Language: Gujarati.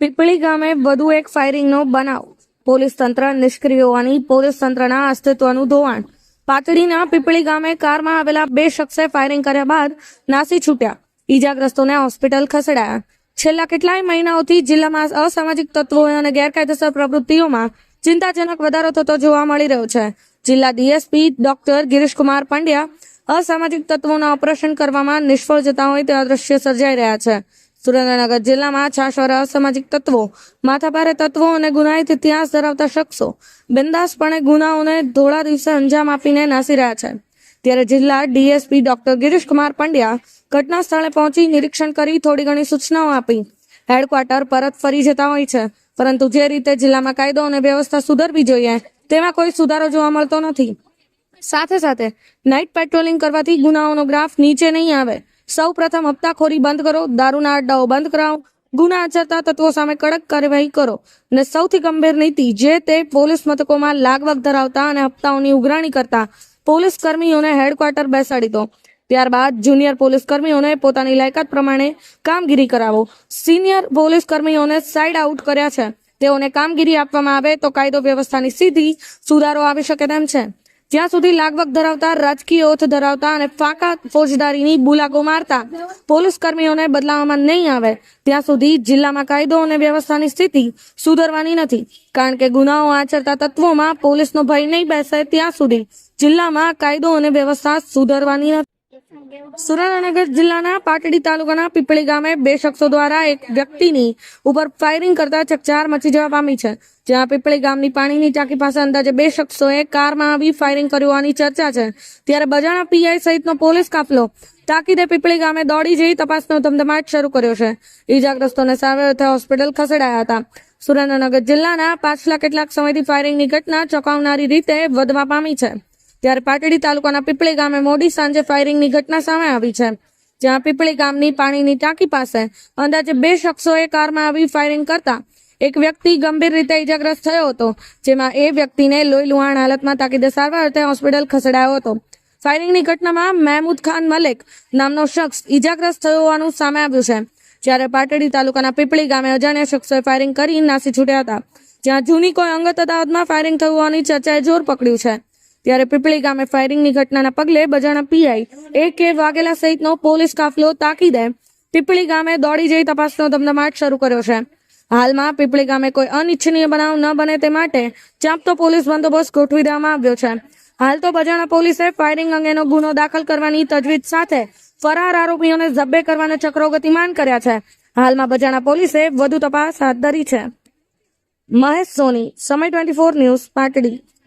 પીપળી ગામે વધુ એક ફાયરિંગનો બનાવ. પોલીસ તંત્ર નિષ્ક્રિય હોવાની પોલીસ તંત્રના અસ્તિત્વનું ધોવાણ. પાતળીના પીપળી ગામે કારમાં આવેલા બે શખ્સે ફાયરિંગ કર્યા બાદ નાસી છૂટ્યા. ઈજાગ્રસ્તોને હોસ્પિટલ ખસેડાયા. છેલ્લા કેટલાય મહિનાઓથી જિલ્લામાં અસામાજિક તત્વો અને ગેરકાયદેસર પ્રવૃત્તિઓમાં ચિંતાજનક વધારો થતો જોવા મળી રહ્યો છે. જિલ્લા ડીએસપી ડોક્ટર ગિરીશકુમાર પંડ્યા અસામાજિક તત્વોના ઓપરેશન કરવામાં નિષ્ફળ જતા હોય તેવા દ્રશ્ય સર્જાઈ રહ્યા છે. સુરેન્દ્રનગર જિલ્લામાં છાશવારે અસામાજિક તત્વો માથાભારે તત્વો અને ગુનાહિત ઇતિહાસ ધરાવતા શખ્સો બિંદાસપણે ગુનાઓને ધોળા દિવસે અંજામ આપીને નાસી રહ્યા છે. ત્યારે જિલ્લા ડીએસપી ડોક્ટર ગિરીશકુમાર પંડ્યા ઘટના સ્થળે પહોંચી નિરીક્ષણ કરી થોડી ઘણી સૂચનાઓ આપી. હેડક્વાર્ટર પરત ફરી જતા હોય છે, પરંતુ જે રીતે જિલ્લામાં કાયદો અને વ્યવસ્થા સુધરવી જોઈએ, તેમાં કોઈ સુધારો જોવા મળતો નથી. સાથે સાથે નાઇટ પેટ્રોલિંગ કરવાથી ગુનાઓનો ગ્રાફ નીચે નહીં આવે. સૌ પ્રથમ હપ્તાખોરી બંધ કરો, દારૂના અડ્ડાઓ બંધ કરાવો, ગુના આચરતા તત્વો સામે કડક કાર્યવાહી કરો અને સૌથી ગંભીર નીતિ, જે તે પોલીસ મથકોમાં લાગવગ ધરાવતા અને હપ્તાઓની ઉઘરાણી કરતા પોલીસ કર્મીઓને હેડક્વાર્ટર બેસાડી દો. ત્યારબાદ જુનિયર પોલીસ કર્મીઓને પોતાની લાયકાત પ્રમાણે કામગીરી કરાવો. સિનિયર પોલીસ કર્મીઓને સાઇડ આઉટ કર્યા છે. તેઓને કામગીરી આપવામાં આવે તો કાયદો વ્યવસ્થાની સીધી સુધારો આવી શકે તેમ છે. જ્યાં સુધી લાગવગ ધરાવતા, રાજકીય ઓથ ધરાવતા અને ફાંકા ફોજદારીની બુલાકો મારતા, પોલીસ કર્મીઓને બદલાવવામાં નહીં આવે, ત્યાં સુધી જિલ્લામાં કાયદો અને વ્યવસ્થાની સ્થિતિ સુધરવાની નથી. કારણ કે ગુનાઓ આચરતા તત્વોમાં પોલીસનો ભય નહીં બેસે ત્યાં સુધી જિલ્લામાં કાયદો અને વ્યવસ્થા સુધરવાની નથી. સુરેન્દ્રનગર જિલ્લાના પાટડી તાલુકાના પીપળી ગામે બે શખ્સો દ્વારા એક વ્યક્તિની ઉપર ફાયરિંગ કરતા ચકચાર મચી જવા પામી છે. જ્યાં પીપળી ગામની પાણીની ટાંકી પાસે અંદાજે બે શખ્સોએ કારમાં આવી ફાયરિંગ કર્યું હોવાની ચર્ચા છે. ત્યારે બજાણા પીઆઈ સહિતનો પોલીસ કાફલો તાકીદે પીપળી ગામે દોડી જઈ તપાસનો ધમધમાટ શરૂ કર્યો છે. ઈજાગ્રસ્તોને સારવાર અર્થે હોસ્પિટલ ખસેડાયા હતા. સુરેન્દ્રનગર જિલ્લાના પાછલા કેટલાક સમયથી ફાયરિંગની ઘટના ચોંકાવનારી રીતે વધવા પામી છે. ત્યારે પાટડી તાલુકાના પીપળી ગામે મોડી સાંજે ફાયરિંગની ઘટના સામે આવી છે, જ્યાં પીપળી ગામની પાણીની ટાંકી પાસે અંદાજે બે શખ્સોએ કારમાં આવી ફાયરિંગ કરતા એક વ્યક્તિ ગંભીર રીતે ઇજાગ્રસ્ત થયો હતો, જેમાં એ વ્યક્તિને લોહી લુહાણ હાલતમાં તાકીદે સારવાર અર્થે હોસ્પિટલ ખસેડાયો હતો. ફાયરિંગની ઘટનામાં મહેમૂદ ખાન મલેક નામનો શખ્સ ઇજાગ્રસ્ત થયો હોવાનું સામે આવ્યું છે, જ્યારે પાટડી તાલુકાના પીપળી ગામે અજાણ્યા શખ્સોએ ફાયરિંગ કરી નાસી છૂટ્યા હતા, જ્યાં જૂની કોઈ અંગત અદાવતમાં ફાયરિંગ થયું હોવાની ચર્ચાએ જોર પકડ્યું છે. ત્યારે પીપળી ગામે ફાયરિંગની ઘટનાના પગલે બજાણા પીઆઈ એ કે વાઘેલા સહિતનો પોલીસ કાફલો તાકીદે પીપળી ગામે દોડી જઈ તપાસનો ધમધમાટ શરૂ કર્યો છે. હાલમાં પીપળી ગામે કોઈ અનિચ્છનીય બનાવ ન બને તે માટે ચાંપતો પોલીસ બંદોબસ્ત ગોઠવી દેવામાં આવ્યો છે. હાલ તો બજાણા પોલીસે ફાયરિંગ અંગેનો ગુનો દાખલ કરવાની તજવીજ સાથે ફરાર આરોપીઓને ઝબ્બે કરવાના ચક્રો ગતિમાન કર્યા છે. હાલમાં બજાણા પોલીસે વધુ તપાસ હાથ ધરી છે. મહેશ સોની, સમય ટ્વેન્ટી ફોર ન્યૂઝ પાટડી.